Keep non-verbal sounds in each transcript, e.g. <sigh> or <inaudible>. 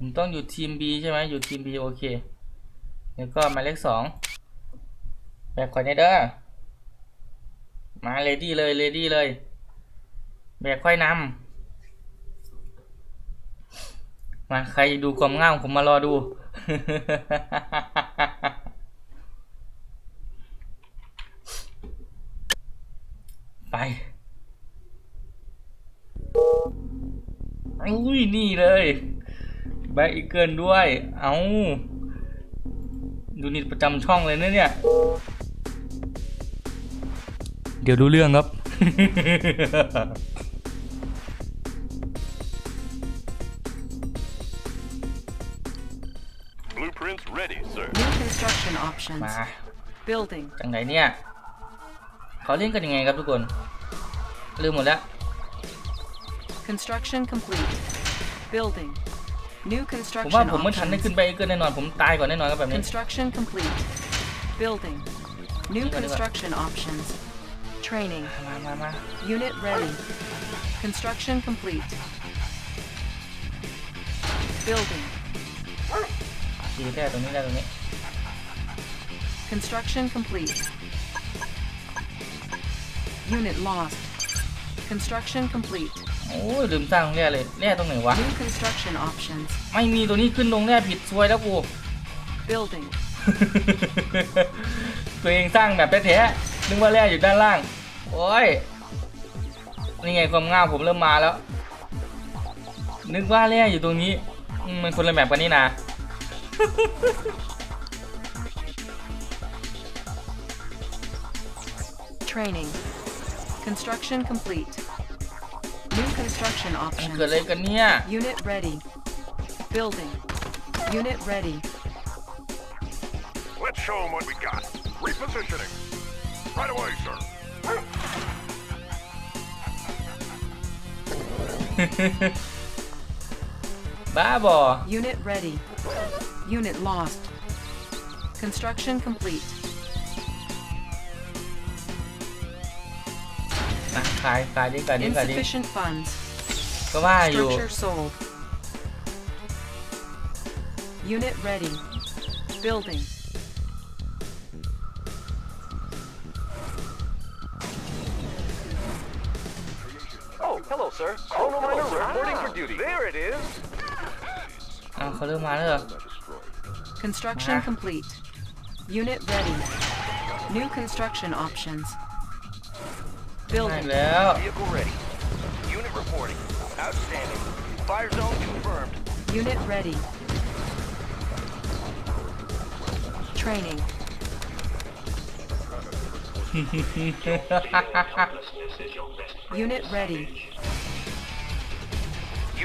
ผมต้องอยู่ทีม B ใช่ไหมอยู่ทีม B โอเค แล้วก็มาเลขสอง แบบคอยเนเดอร์มาเลดี้เลยเลดี้เลย แบบค่อยนำมาใครดูความง่ามผมมารอดู ไป อุ้ย นี่เลยบ็คอีเกิลด้วย เอายูนิตประจำช่องเลยนะเนี่ย เดี๋ยวรู้เรื่องครับ Blueprints ready sir New construction options มา Building จังไหนเนี่ยเขาเล่นกันยังไงครับทุกคน ลืมหมดแล้ว Construction complete Building New construction มว่าผมไม่ทันได้ขึ้น options. Construction complete. Building. New construction options. Training. มามามา Unit ready. Construction complete. Building. ตีได้ตรงนี้ได้ตรงนี้ Construction complete. Unit lost. Construction complete. โอ้ยลืมสร้างรแร่เลยแร่ตรงไหนวะ ไม่มีตัวนี้ขึ้นลงแร่ผิดซวยแล้วกู Building. ตัวเองสร้างแบบแท้ๆนึกว่าแร่อยู่ด้านล่าง โอ้ยนี่ไงความง่ามผมเริ่มมาแล้ว นึกว่าแร่อยู่ตรงนี้มมันคนละแบบกันนี่นะ Training. Construction complete. New construction options. เกิดอะไรกันเนี่ย Unit ready. Building. Unit ready. Let's show them what we got. Repositioning. Right away, sir. บ้าบอ <laughs> Unit ready. Unit lost. Construction complete. ขายขายดิขายดิขายดิ insufficient funds structure sold unit ready building oh hello sir chrono miner reporting for duty there it is อ้าวเขาเริ่มมาแล้วเหรอ ah, construction ah. complete unit ready new construction options Building. แล้ว Vehicle ready. Unit reporting. Outstanding. Fire zone confirmed. Unit ready. Training. <laughs> Unit ready.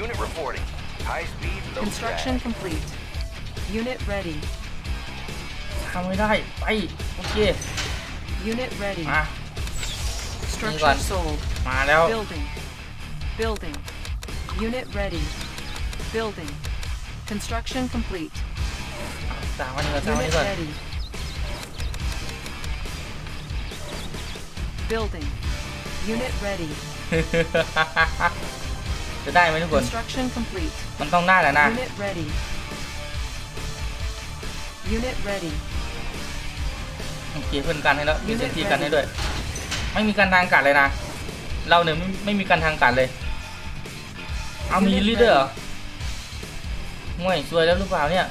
Unit reporting. High speed, low Construction drag. complete. Unit ready. ทำไม่ได้ไปโอเค Unit ready. Ah. นี้ก่อน Structure Building. Building. Unit ready. Building. Construction complete. สามวันนี้ก่อนสามวัน Unit ready. Building. Unit ready. จะได้ไหมทุกคน <laughs> Construction complete. มันต้องได้แหละนะ Unit ready. Unit ready. โอเคเพื่อนกันให้แล้วมีเซนที่กันให้ด้วยไม่มีการทางกัดเลยนะเราเนี่ยไม่ไม่มีการทางกัดเลยเอามีลีดเดอร์ง่วยสวยแล้วหรือเปล่าเนี่ย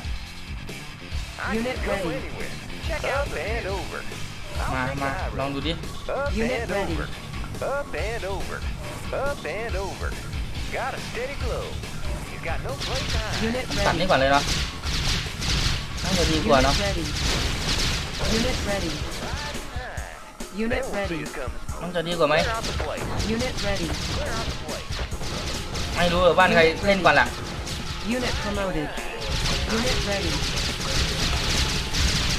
มามาลองดูดิตัดนี่ก่อนเลยเนาะน่าจะดีกว่าเนาะ Unit ready. มันจะดีกว่าไหม Unit ready. ไม่รู้หรอบ้านใครเล่นก่อนล่ะ Unit promoted. Unit ready.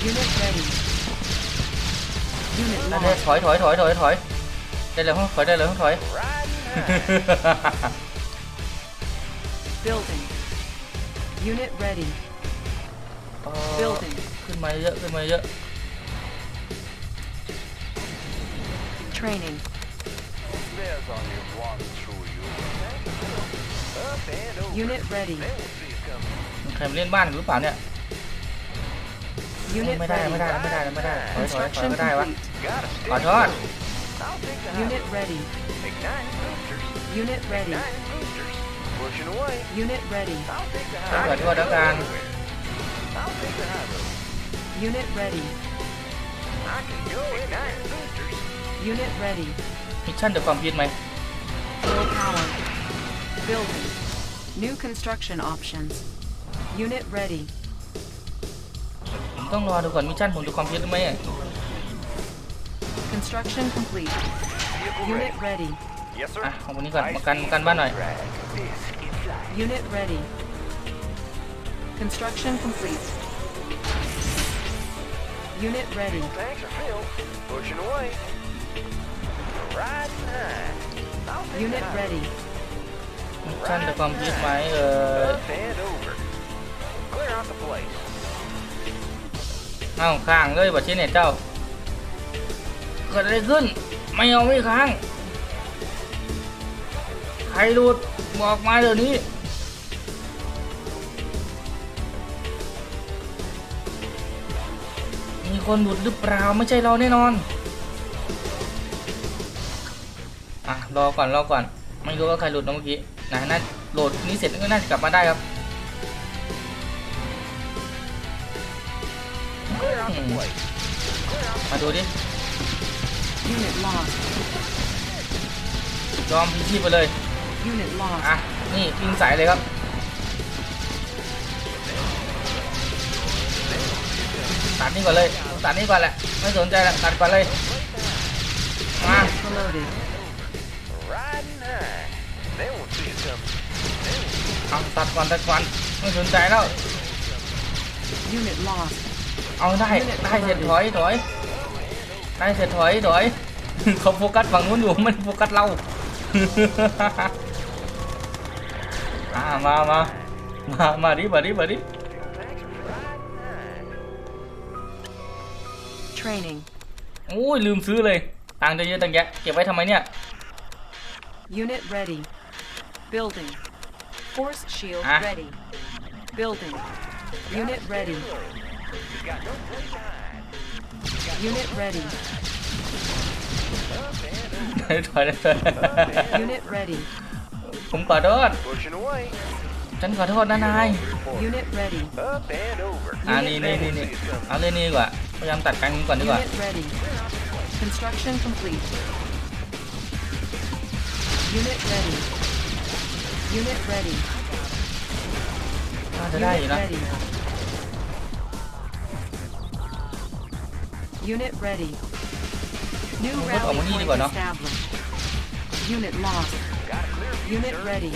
Unit ready. Unit อันนีถอยถอยถอยถอยถอยได้เลยห้องถอยได้เลยห้องถอย Building. Unit ready. Building. ขึ้นมาเยอะขึ้นมาเยอะ training. Unit ready. มใครมาเล่นบ้านหรือเปล่าเนี่ยไม่ได้ ready. ไม่ได้ไม่ได้ไม่ได้ขอยถอยถอย Construction ไม่ได้วะ complete. ขอโทษ Unit ready. Ignite boosters. Unit ready. Ignite boosters. Pushing away. Unit ready. I'll take the ขอ high โทษ road. แล้วกัน I'll take the high road. Unit ready. I can go ignite boosters. Unit ready. มิชชั่นเดอะคอมพิวไหม Full power. Building. New construction options. Unit ready. ผมต้องรอดูก่อนมิชชั่นผมเดอะคอมพิวหรือไม่อะ Construction complete. Unit ready. Yes, sir. อ่ะของคนนี้ก่อนมากันมากันบ้านหน่อย Unit ready. Construction complete. Unit ready. Pushing away. Unit ready. ท่านจะความคิดไหมเออเอาข้างเลยบัชินเนี่ยเจ้าเกิดอะไรขึ้นไม่เอาไม่ค้างใครรูดบอกมาเดี๋ยวนี้ มีคนบุดหรือเปล่าไม่ใช่เราแน่นอนะรอก่อนรอก่อน ไม่รู้ว่าใครหลุดนะเมื่อกี้นะน่าโหลดนี้เสร็จก็น่าจะกลับมาได้ครับมาดูดิยอมพิชีไปเลยอ่ะนี่ปิงสายเลยครับตัดนี่ก่อนเลยตัดนี่ก่อนแหละไม่สนใจละตัดก่อนเลยมาเอาตัดควันตัดควันไม่สนใจแล้ว Unit lost. เอาได้ได้เสร็จถอยถอยได้เสร็จถอยถอยเขาโฟกัสฝั่งนู้นอยู่ไม่ไโฟกัสเราอามามามามาดิมาดิมาดิ c t r a i n i n g โอ้ยลืมซื้อเลยตังค์เยอะๆตังค์แยะเก็บไว้ทำไมเนี่ย Unit ready. Building. Force shield Ah. ready. Building. Unit ready. Unit ready. ถอยเลย Unit ready. ผมขอโทษ Pushing away. ฉันขอโทษนะนาย Unit ready. Up and over. อ่านี่นี่นี่นี่เอาเรื่องนี้ดีกว่าพยายามตัดการยิงก่อนดีกว่า Unit ready. Construction complete. Unit ready. Unit ready. น่าจะได้อยู่ Unit ready. Unit ready. New rally point established. Unit lost. Unit ready.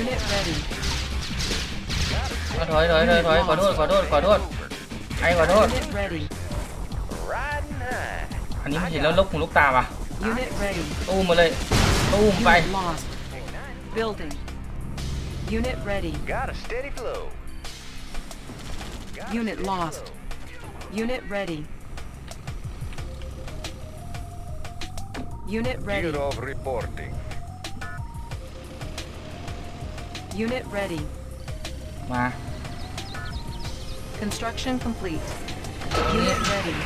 Unit ready. ถอยถอยถอยถอยขอโทษขอโทษขอโทษไอ้ขอโทษอันนี้มัเห็นแล้วลุกหูลุกตาป่ะ Unit ready. Oh, ตู้มมาเลยตู้มไป oh, Unit lost. Building. Unit ready. Got a steady flow. Got Unit a steady lost. flow. Unit ready. Unit ready. Year of reporting. Unit ready. มา Construction complete. Unit ready.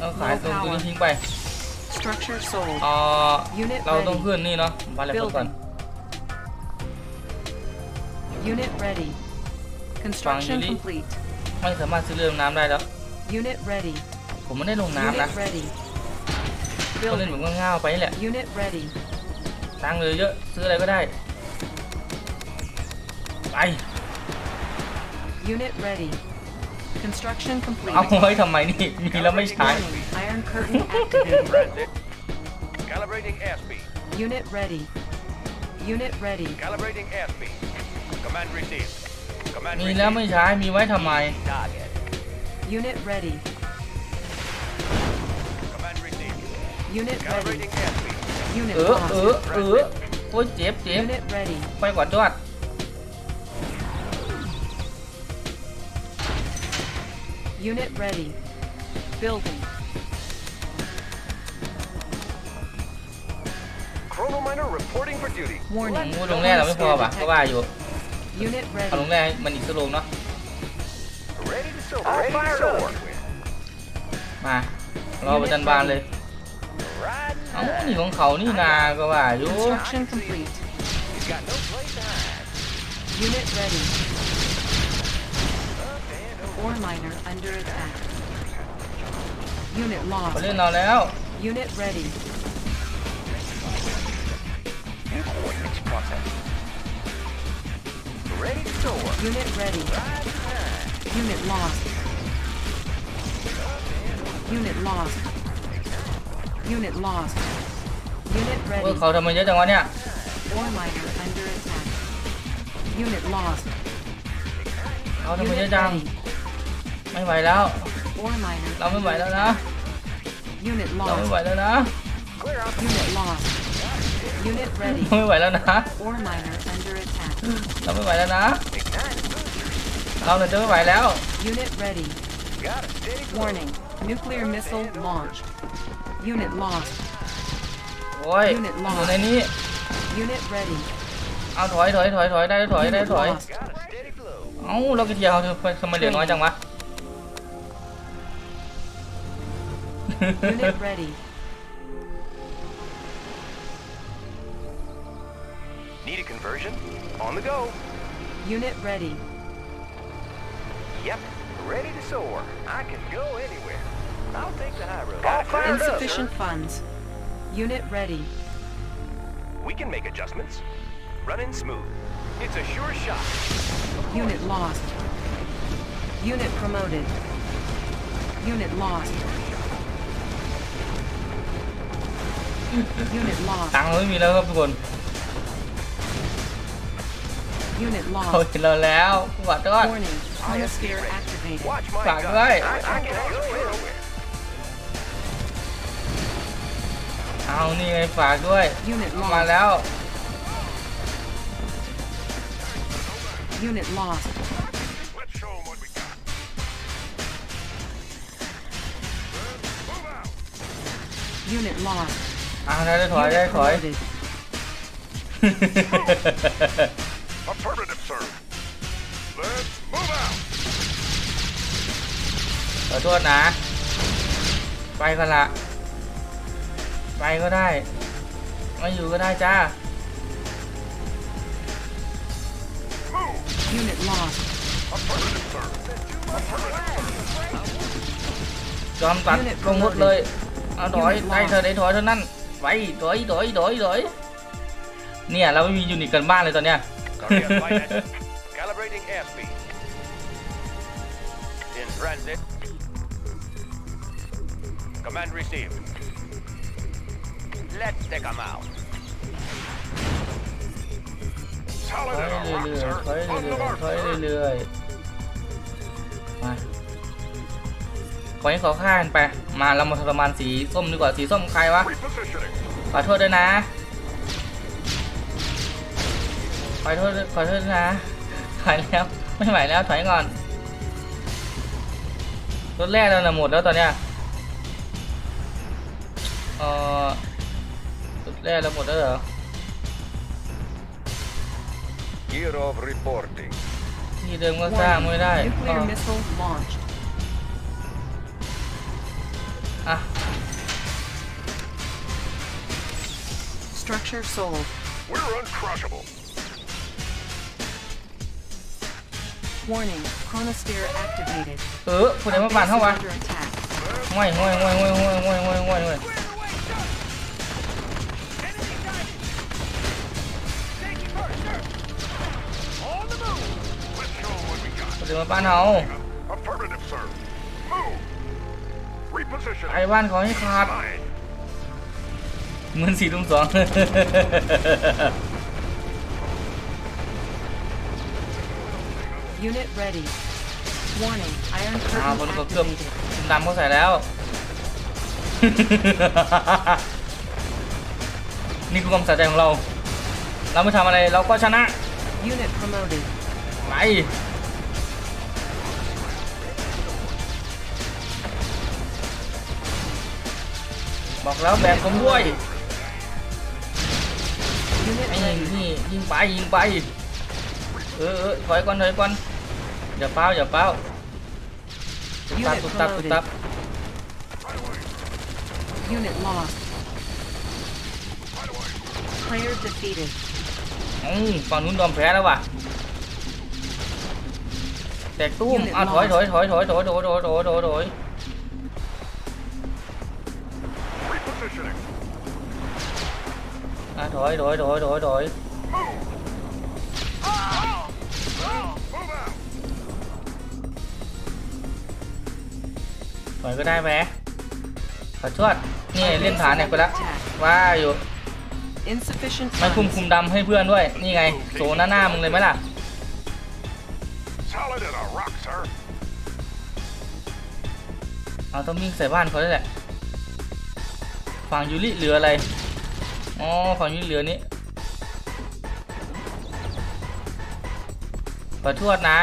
ต้องสายตรงตัวนี้ทิ้งไป Structure sold. เออ Unit เราต้อง ready. ขึ้นนี่เนาะผมวัดแล้วก่อน Unit ready. Construction Fine, Lily. complete. ไม่สามารถซื้อเรือดำน้ำได้แล้ว Unit ready. ผมไม่ได้ลงน้ำนะ Unit ready. ก็เล่น Building. แบบง่าวๆไปนี่แหละ Unit ready. ตังค์เหลยเยอะซื้ออะไรก็ได้ไป Unit ready. Construction complete. เอาไว้ทำไมนี่มีแล้วไม่ใช้ Iron curtain activated. Calibrating airspeed. Unit ready. Unit ready. Calibrating airspeed. Command received. Command มีแล้วไม่ received. ใช้มีไว้ทำไม Target. Unit ready. Command received. Unit ready. Calibrating airspeed. Unit เออเออ lost. เออโอ้ยเจ็บเจ็บ Unit ready. ไปกว่าจอด Unit ready. Building. มู a ลงแรกเราไม่พอปะก็ว่าอยู่ u n i ลงแรกมันอีกสโลงเนาะ r e a d มารอประจันบานเลยเอ้หนีของเขานี่นาก็ว่าอยู่เขาเล่นเราแล้ว Watson. Ready to soar. Unit ready. Right time. Unit lost. Unit lost. Unit lost. Unit เออ ready. เขาทำมาเยอะจังวะเนี่ย Ore miner under attack. Unit lost. เขาทำมาเยอะ Unit จัง ready. ไม่ไหวแล้ว Ore miner. เราไม่ไหว under แล้วนะ attack. Unit เราไม่ไหว lost. แล้วนะ Clear out. Unit lost. เราไม่ไหวแล้วนะเราไม่ไหวแล้วนะเราเนี่ยจะไม่ไหวแล้วโอ้ยอยู่ในนี้เอาถอยถอยถอยถอยได้ถอยได้ถอยเอ้าเรากระเดียวทำไมเหลือน้อยจังวะ Unit Need a conversion? On the go. Unit ready. Yep, ready to soar. I can go anywhere. I'll take the high road. All fired Insufficient up, funds. Unit ready. We can make adjustments. Running smooth. It's a sure shot. Unit lost. Unit promoted. Unit lost. <laughs> Unit lost. ตังค์เราไม่มีแล้วครับทุกคน Unit เขา lost. เห็นเราแล้วหวัดด้วย Warning. Biosphere activated. Watch my Phải gun. đấy. I, I can go nowhere. เอานี่ไงฝากด้วย Unit มา lost. แล้ว Unit lost. Let's show 'em what we got. Move out. Unit lost. เอาได้ถอยได้ Unit ถอย promoted. Affirmative, sir. Let's move out. ขอโทษนะ ไปก็ละ ไปก็ได้ไม่อยู่ก็ได้จ้า Unit lost. จอมตัดลงหมดเลยเอาถอยไปเธอได้ถอยเท่านั้นไปถอยถอยถอยถอยเนี่ยเราไม่มียูนิตกันบ้านเลยตอนเนี้ย Calibrating airspeed. In transit. Command received. Let's take them out. Solid ค่อย as a เรื่ rock, อยๆ sir. ค่อย On the เรื่อย mark, ๆค่อย sir. เรื่อยๆมาปล่อยให้เขาฆ่ากันไป มาเรามาทรมานสีส้มดีกว่าสีส้มใครวะ Repositioning. ขอโทษด้วยนะขอโทษขอโทษนะถอยแล้ว ไม่ไหวแล้ว ถอยก่อนรถแรกเราหมดแล้วตอนเนี้ย เออรถแรกเราหมดแล้วเหรอ Year of reporting ที่เดิมก็สร้างไม่ได้อ่ะสตรั c เจอ e s o We're uncrushable. Warning, chronosphere activated. Ừ, phụ đấy một bản không à? Ngoài, ngoài, ngoài, ngoài, ngoài, ngoài, ngoài, ngoài, ngoài. Đừng có ban hầu ban có như khát Mình Unit ready. Warning, Iron อาว Curtain นกดเครื่อง active. ชมดำเขาใส่แล้วนี่คือความสะใจของเราเราไม่ทำอะไรเราก็ชนะ Unit promoted. ไปบอกแล้วแบกผมด้วยไอ้นี่ยิงไปยิงไปเออเออถอยก่อนถอยก่อนอย่าเป้าอย่าเป้าตุ๊บตัดตุ๊บตับตุ๊บตับ u อืมฝั่งนู้นยอมแพ้แล้วว่ะแตกตู้มอ้าถอยถอยถอยถอยถอยถอยถอยถอยถอยถอยถอยถอยถอยถอยถอยก็ได้ไหมขอชวด นี่เล่นฐานเนี่ยไปละว่าอยู่ไม่คุมคุมดำให้เพื่อนด้วย นี่ไง โซนหน้าหน้ามึงเลยไหมล่ะเอาต้องวิ่งใส่บ้านเขาได้แหละฝั่งยูริเหลืออะไร อ๋อฝั่งยูริเหลือนี้ขอทวดนะ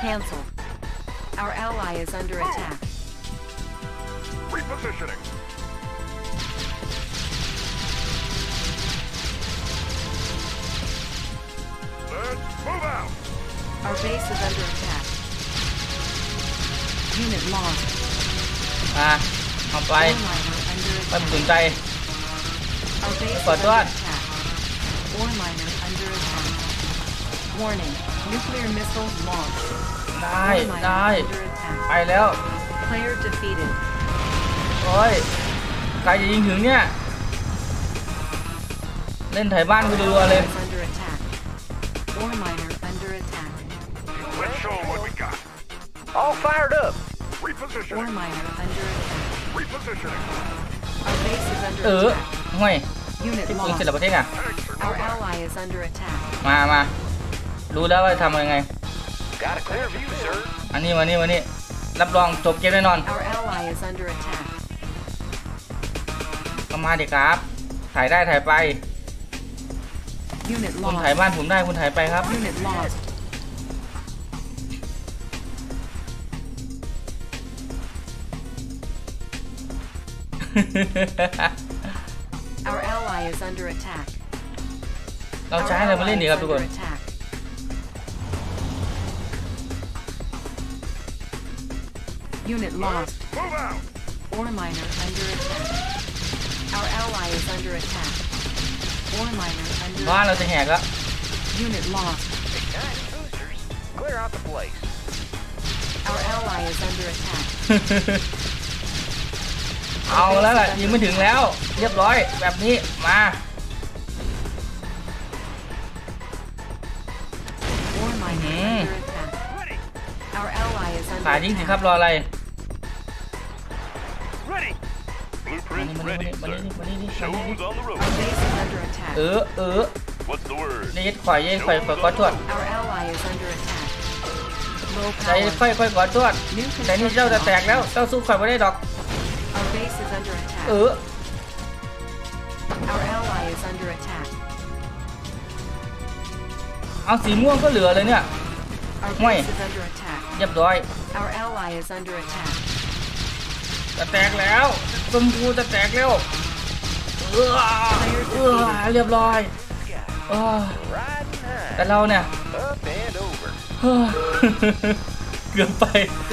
Cancel. Our ally is under oh. attack. Repositioning. Let's move out. Our base is under attack. Unit lost. Ah, ปัดสนใจ Our base เปิด is ด้ว under ย attack. Ore miner under attack. Warning. Nuclear missile launched. ได้ได้ไปแล้ว Player defeated. โอ้ยใครจะยิงถึงเนี่ยเล่นไถบ้านกูดูอะไร Under attack. Ore miner under attack. Let's show 'em what we got. All fired up. Ore Repositioning. miner under attack. Repositioning. Our base is เอ under อ attack. ห่วย Unit ยิงเสร็จ lost. แล้วประเทศอ่ะ Our ally is under attack. มามารู้แล้วว่าจะทำยังไงอันนี้วันนี้วันนี้รับรองจบเกมแน่นอนก็มาดิครับ ถ่ายได้ถ่ายไป คุณถ่ายบ้านผมได้คุณถ่ายไปครับเราใช้อะไรมาเล่นดีครับทุกคน Unit lost. Move out! Ore miner under attack. Our ally is under attack. Ore miner under attack. Unit lost. Ignite boosters. Clear out the place. Our ally is under attack. เอาแล้วแหละยิงไม่ถึงแล้วเรียบร้อยแบบนี้มา Ore ขายทิงสิครับรออะไรเออเออนี่ขวอยอฟเฟก้อนตรวจใช้ไอไฟก้อนตรวจแต่นี่เจ้าจะแตกแล้วเจ้าสู้ข่อยไม่ได้ดอกเออเอาสีม่วงก็เหลือเลยเนี่ยห่วยเรียบร้อยจะแตกแล้วชมพูจะแตกแล้วเออเออเรียบร้อยอแต่เราเนี่ยเกือบไปเข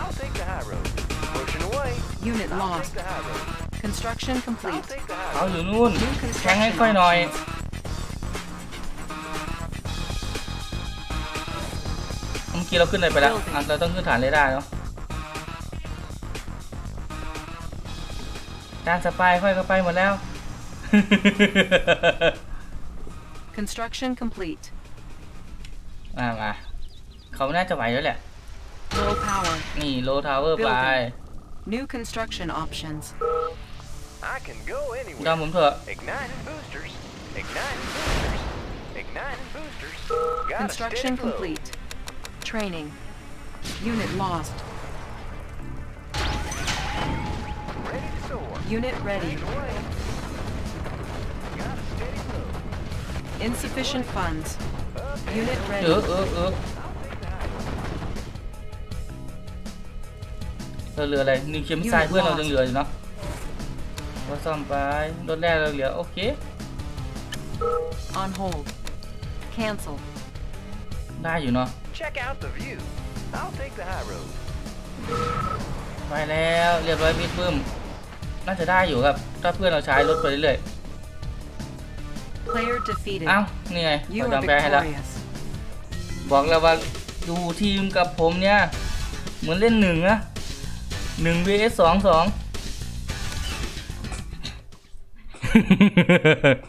าอยู่นู่นแข่งให้ค่อยหน่อยเมื่อกี้เราขึ้นอะไไปแล้ว เราต้องขึ้นฐานเรดาร์เนาะการสปายค่อยก็ไปหมดแล้ว Construction complete. อามาเขาน่าจะไหวแล้วแหละ Low power. นี่ low า o w e r ไป New construction options. I can go anywhere. ผมเถอะ i g n i t e boosters. i g n i t e boosters. i g n i t e boosters. Construction complete. Training. Unit lost. Unit ready. Insufficient funds. Unit เ ready. อเออเอเราเหลืออะไรหนึ่งเขลมทรายเพื่อนเรายังเหลืออยู่เนาะว่าซ่อมไปรถแรกเราเหลือโอเค On hold. Cancel. ได้อยู่เนาะ Check out the view. I'll take the high road. ไปแล้วเรียบร้อยพี่ปื้มน่าจะได้อยู่ครับ ถ้าเพื่อนเราใช้ลดไปเรื่อยๆเอ้าเนี่ไงเรา a ังจำแพ้ให้แล้ว บอกแล้วว่าดูทีมกับผมเนี่ย เหมือนเล่นหนึ่งนะหนึ่ง vs สองสอง